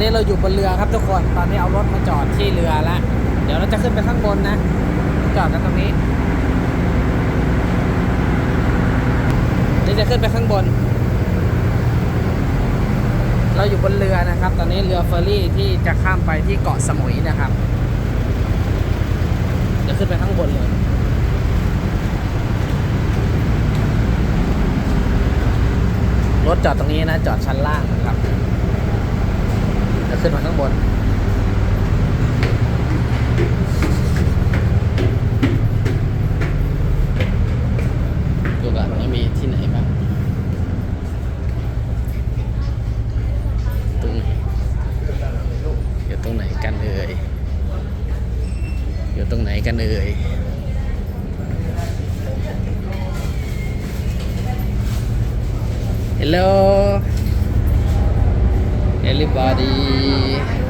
นี่เราอยู่บนเรือครับทุกคน ตอนนี้เอารถมาจอดที่เรือแล้วเดี๋ยวเราจะขึ้นไปข้างบนนะ จอดกันตรงนี้นี่จะขึ้นไปข้างบน เราอยู่บนเรือนะครับ ตอนนี้เรือเฟอร์รี่ที่จะข้ามไปที่เกาะสมุยนะครับ จะขึ้นไปข้างบนเลยรถจอดตรงนี้นะ จอดชั้นล่างนะครับ ขึ้นมาข้างบนดูก่อนมีที่ไหนบ้างตรงอยู่ตรงไหนกันเอ่ยอยู่ตรงไหนกันเอ่ย Hello everybody.